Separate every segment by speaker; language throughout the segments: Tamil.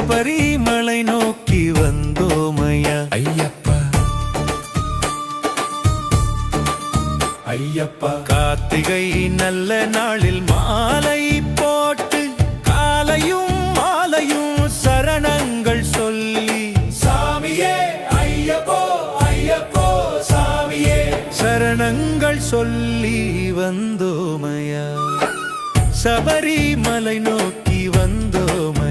Speaker 1: சபரிமலை நோக்கி வந்தோமையா? ஐயப்பா. ஐயப்பா.
Speaker 2: கார்த்திகை நல்ல நாளில் மாலை போட்டு காலையும் மாலையும் சரணங்கள் சொல்லி
Speaker 1: சாமியே ஐயப்போ ஐயப்போ சாமியே.
Speaker 2: சரணங்கள் சொல்லி வந்தோமையா? சபரிமலை நோக்கி வந்தோமையா?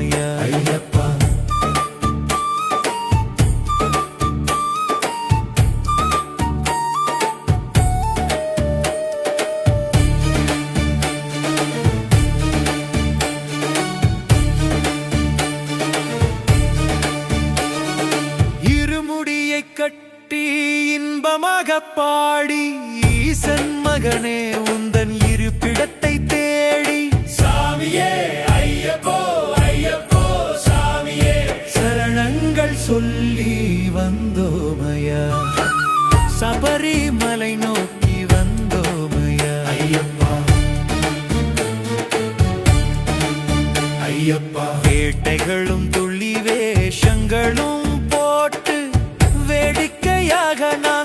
Speaker 2: கட்டி இன்பமாக பாடி ஈசன் மகனே உந்தன் இருப்பிடத்தை தேடி.
Speaker 1: சாமியே ஐயப்போ ஐயப்போ சாமியே.
Speaker 2: சரணங்கள் சொல்லி வந்தோமையா. சபரிமலை நோக்கி வந்தோமையா.
Speaker 1: ஐயப்பா. ஐயப்பா.
Speaker 2: வேட்டைகளும் துள்ளி வேஷங்களும் வேடிக்கையாக நாங்கள்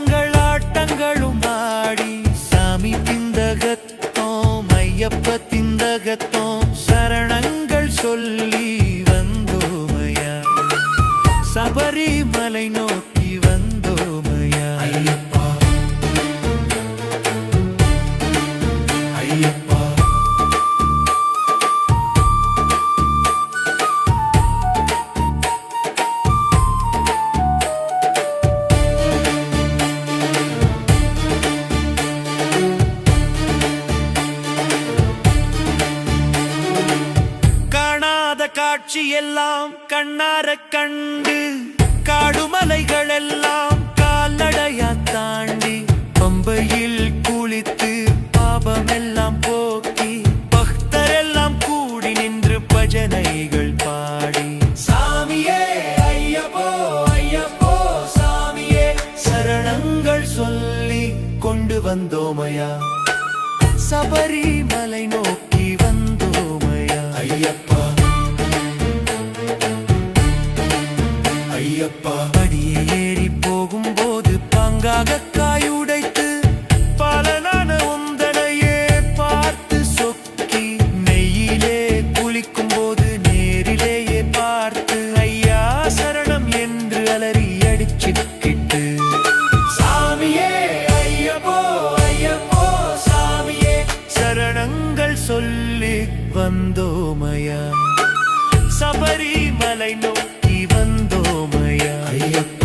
Speaker 2: காட்சி எல்லாம் கண்ணார கண்டு காடுமலைகள் எல்லாம் கால்நடையா தாண்டி பம்பையில் குளித்து பாபமெல்லாம் போக்கி பக்தரெல்லாம் கூடி நின்று பஜனைகள் பாடி.
Speaker 1: சாமியே ஐயப்போ ஐயப்போ சாமியே
Speaker 2: சரணங்கள் சொல்லி கொண்டு வந்தோமையா? சபரிமலை நோக்கி வந்தோமையா?
Speaker 1: ஐயப்பா அப்பா
Speaker 2: படியே ஏறி போகும்போது பங்காக காய் உடைத்து பலனான உந்தனையே பார்த்து சொக்கி நெய்யிலே குளிக்கும் போது நேரிலேயே பார்த்து ஐயா சரணம் என்று அலறி அடிச்சிக்கிட்டு.
Speaker 1: சாமியே ஐயப்போ ஐயப்போ சாமியே
Speaker 2: சரணங்கள் சொல்லி வந்தோமயா சபரிமலை நோக்கி வந்தோமையா
Speaker 1: ஐயப்பா